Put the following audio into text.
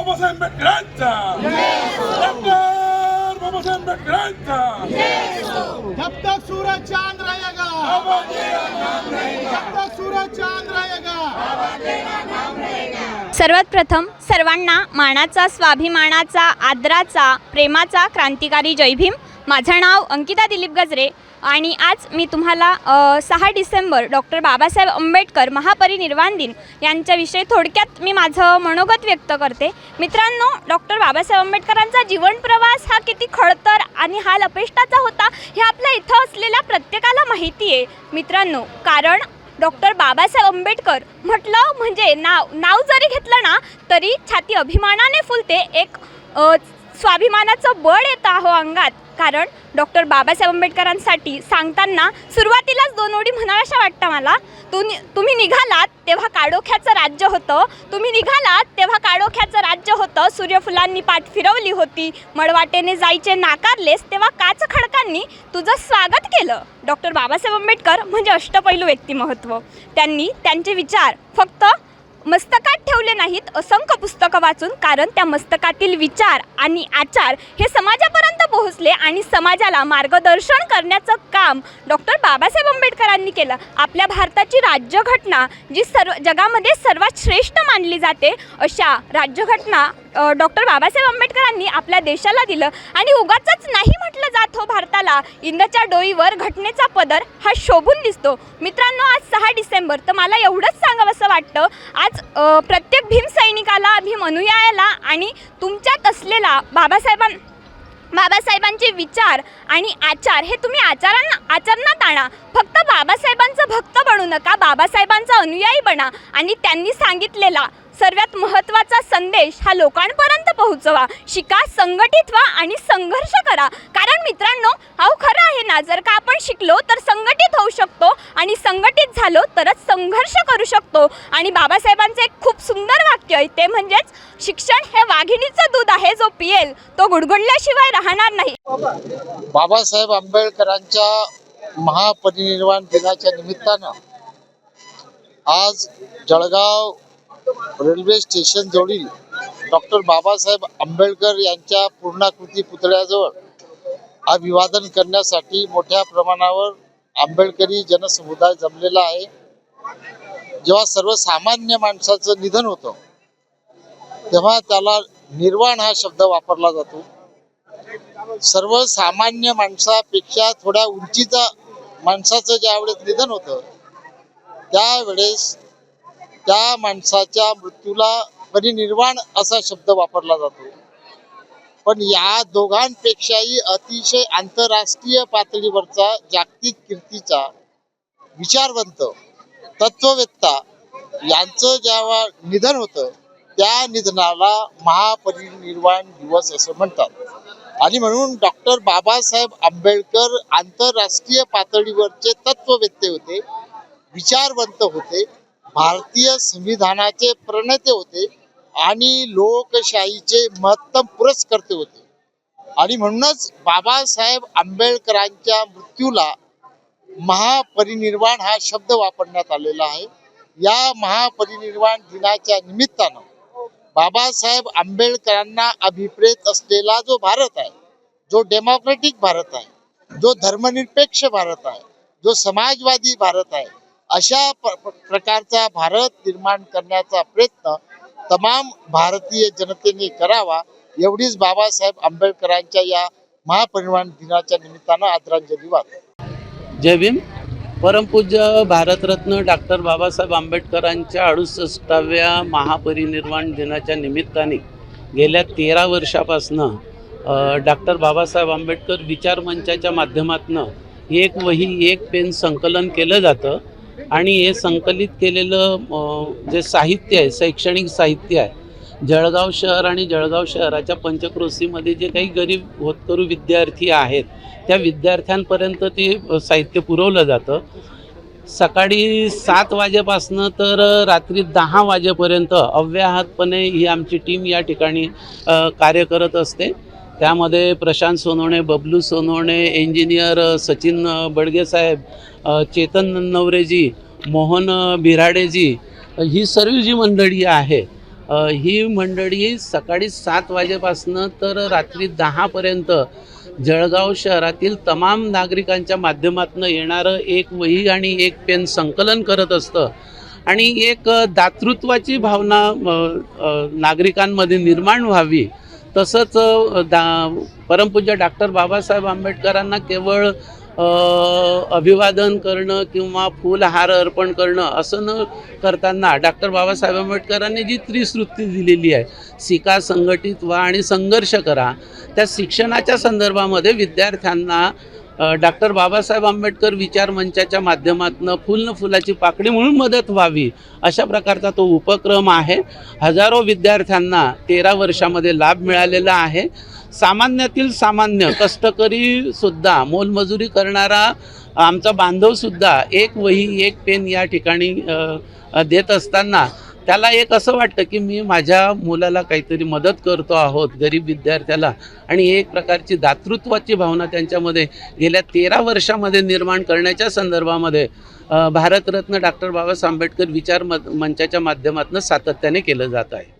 बाबासाहेब आंबेडकरांचा डॉक्टर बाबासाहेब आंबेडकरांचा जब तक सूरज चांद रहेगा जब तक सूरज चांद रहेगा सर्वात प्रथम सर्वांना मानाचा स्वाभिमानाचा आदराचा प्रेमाचा क्रांतिकारी जय भीम. माझं नाव अंकिता दिलीप गजरे आणि आज मी तुम्हाला सहा डिसेंबर डॉक्टर बाबासाहेब आंबेडकर महापरिनिर्वाण दिन यांच्याविषयी थोडक्यात मी माझं मनोगत व्यक्त करते. मित्रांनो डॉक्टर बाबासाहेब आंबेडकरांचा जीवन प्रवास हा किती खडतर आणि हाल अपेष्टाचा होता हे आपल्या इथं असलेल्या प्रत्येकाला माहिती आहे मित्रांनो कारण डॉक्टर बाबासाहेब आंबेडकर म्हटलं म्हणजे नाव नाव जरी घेतलं ना तरी छाती अभिमानाने फुलते. एक स्वाभिमानाचं बळ येतं अहो अंगात. कारण डॉक्टर बाबासाहेब आंबेडकरांसाठी सांगताना सुरुवातीलाच दोन ओढी म्हणाव्याशा वाटतं मला. तुम्ही तुम्ही निघालात तेव्हा काडोख्याचं राज्य होतं. तुम्ही निघालात तेव्हा काडोख्याचं राज्य होतं. सूर्यफुलांनी पाठ फिरवली होती. मळवाटेने जायचे नाकारलेस तेव्हा काच खडकांनी तुझं स्वागत केलं. डॉक्टर बाबासाहेब आंबेडकर म्हणजे अष्टपैलू व्यक्तिमत्व. त्यांनी त्यांचे विचार फक्त मस्तकात ठेवले नाहीत असंख्य पुस्तकं वाचून कारण त्या मस्तकातील विचार आणि आचार हे समाजापर्यंत पोहोचले आणि समाजाला मार्गदर्शन करण्याचं काम डॉक्टर बाबासाहेब आंबेडकरांनी केलं. आपल्या भारताची राज्यघटना जी सर्व जगामध्ये सर्वात श्रेष्ठ मानली जाते अशा राज्यघटना डॉक्टर बाबासाहेब आंबेडकरांनी आपल्या देशाला दिलं. आणि उगाचच नाही म्हटलं जात हो भारताला इंदच्या डोईवर घटनेचा पदर हा शोभून दिसतो. मित्रांनो आज सहा डिसेंबर तर मला एवढंच सांगावंसं वाटतं आज अ, प्रत्येक भीम सैनिकाला भीम अनुयायाला आणि तुमच्यात असलेला बाबासाहेबां बाबासाहेबांचे विचार आणि आचार हे तुम्ही आचारांना आचरणात आणा. फक्त बाबासाहेबांचं भक्त बनू नका बाबासाहेबांचा अनुयायी बना आणि त्यांनी सांगितलेला सर्वात महत्त्वाचा संदेश हा लोकांपर्यंत पोहोचवा. शिका संघटित व्हा आणि संघर्ष करा. कारण मित्रांनो अहो खरं आहे ना जर का आपण शिकलो तर संघटित होऊ शकतो. संघटित झालो तरच संघर्ष करू शकतो. आणि बाबासाहेबांचं एक खूप सुंदर वाक्य आहे ते म्हणजेच शिक्षण हे वाघिणीचं दूध आहे जो पिएल तो गुडगुडल्याशिवाय राहणार नाही. बाबासाहेब आंबेडकरांच्या महापरिनिर्वाण दिनाच्या निमित्तानं आज जळगाव रेल्वे स्टेशन जवळील डॉक्टर बाबासाहेब आंबेडकर यांच्या पूर्णाकृती पुतळ्याजवळ अभिवादन करण्यासाठी मोठ्या प्रमाणावर आंबेडकरी जनसमुदाय जमलेला आहे. जेव्हा सर्वसामान्य माणसाचं निधन होतं तेव्हा त्याला निर्वाण हा शब्द वापरला जातो. सर्वसामान्य माणसापेक्षा थोड्या उंचीचा माणसाचं ज्यावेळेस निधन होतं त्यावेळेस त्या माणसाच्या मृत्यूला परिनिर्वाण असा शब्द वापरला जातो. पण या दोघांपेक्षाही अतिशय आंतरराष्ट्रीय पातळीवरचा जागतिक कीर्तीचा विचारवंत तत्ववेत्ता यांचं जेव्हा निधन होतं त्या निधनाला महापरिनिर्वाण दिवस असं म्हणतात. आणि म्हणून डॉक्टर बाबासाहेब आंबेडकर आंतरराष्ट्रीय पातळीवरचे तत्ववेत्ते होते विचारवंत होते भारतीय संविधानाचे प्रणेते होते आणि लोकशाहीचे महत्तम पुरस्कर्ते होते. आणि म्हणूनच बाबासाहेब आंबेडकरांच्या मृत्यूला महापरिनिर्वाण हा शब्द वापरण्यात आलेला आहे. या महापरिनिर्वाण दिनाच्या निमित्तानं बाबासाहेब आंबेडकरांना अभिप्रेत असलेला जो भारत आहे जो डेमोक्रेटिक भारत आहे जो धर्मनिरपेक्ष भारत आहे जो समाजवादी भारत आहे अशा प- प्रकारचा भारत निर्माण करण्याचा प्रयत्न तमाम भारतीय जनतेने करावा एवढीच बाबासाहेब आंबेडकरांच्या या महापरिनिर्वाण दिनाच्या निमित्तानं आदरांजली वाहतो. जय भीम. परमपूज्य भारतरत्न डॉक्टर बाबासाहेब आंबेडकरांच्या अडुसष्टाव्या महापरिनिर्वाण दिनाच्या निमित्ताने गेल्या तेरा वर्षापासनं डॉक्टर बाबासाहेब आंबेडकर विचार मंचाच्या माध्यमातून एक वही एक पेन संकलन केलं जातं. आणि हे संकलित केलेलं जे साहित्य आहे शैक्षणिक साहित्य आहे जळगाव शहर आणि जळगाव शहराच्या पंचक्रोशीमध्ये जे काही गरीब होतकरू विद्यार्थी आहेत त्या विद्यार्थ्यांपर्यंत ते साहित्य पुरवलं जातं. सकाळी सात वाजेपासनं तर रात्री दहा वाजेपर्यंत अव्याहतपणे ही आमची टीम या ठिकाणी कार्य करत असते. त्यामध्ये प्रशांत सोनवणे बबलू सोनवणे इंजिनियर सचिन बडगेसाहेब चेतन नवरेजी मोहन बिराडेजी ही सर्व जी मंडळी आहे ही मंडळी सकाळी सात वाजेपासनं तर रात्री दहापर्यंत जळगाव शहरातील तमाम नागरिकांच्या माध्यमातून येणारं एक वही आणि एक पेन संकलन करत असतं. आणि एक दातृत्वाची भावना नागरिकांमध्ये निर्माण व्हावी. तसंच दा परमपूज्य डॉक्टर बाबासाहेब आंबेडकरांना केवळ अभिवादन करणं किंवा फुलहार अर्पण करणं असं न करताना डॉक्टर बाबासाहेब आंबेडकरांनी जी त्रिसृत्ती दिलेली आहे शिका संघटित व्हा आणि संघर्ष करा त्या शिक्षणाच्या संदर्भामध्ये विद्यार्थ्यांना डॉक्टर बाबासाहेब आंबेडकर विचार मंचाच्या माध्यमातून फुल न फुलाची पाकळी म्हणून मदत व्हावी अशा प्रकारचा तो उपक्रम आहे. हजारो विद्यार्थ्यांना तेरा वर्षामध्ये लाभ मिळालेला आहे. सामान्यातील सामान्य कष्टकरी सुद्धा मोलमजुरी करणारा आमचा बांधवसुद्धा एक वही एक पेन या ठिकाणी देत असताना त्याला एक असं वाटतं की मी माझ्या मुलाला काहीतरी मदत करतो आहोत गरीब विद्यार्थ्याला. आणि एक प्रकारची दातृत्वाची भावना त्यांच्यामध्ये गेल्या तेरा वर्षामध्ये निर्माण करण्याच्या संदर्भामध्ये भारतरत्न डॉक्टर बाबासाहेब आंबेडकर विचार म मंचाच्या माध्यमातून सातत्याने केलं जात आहे.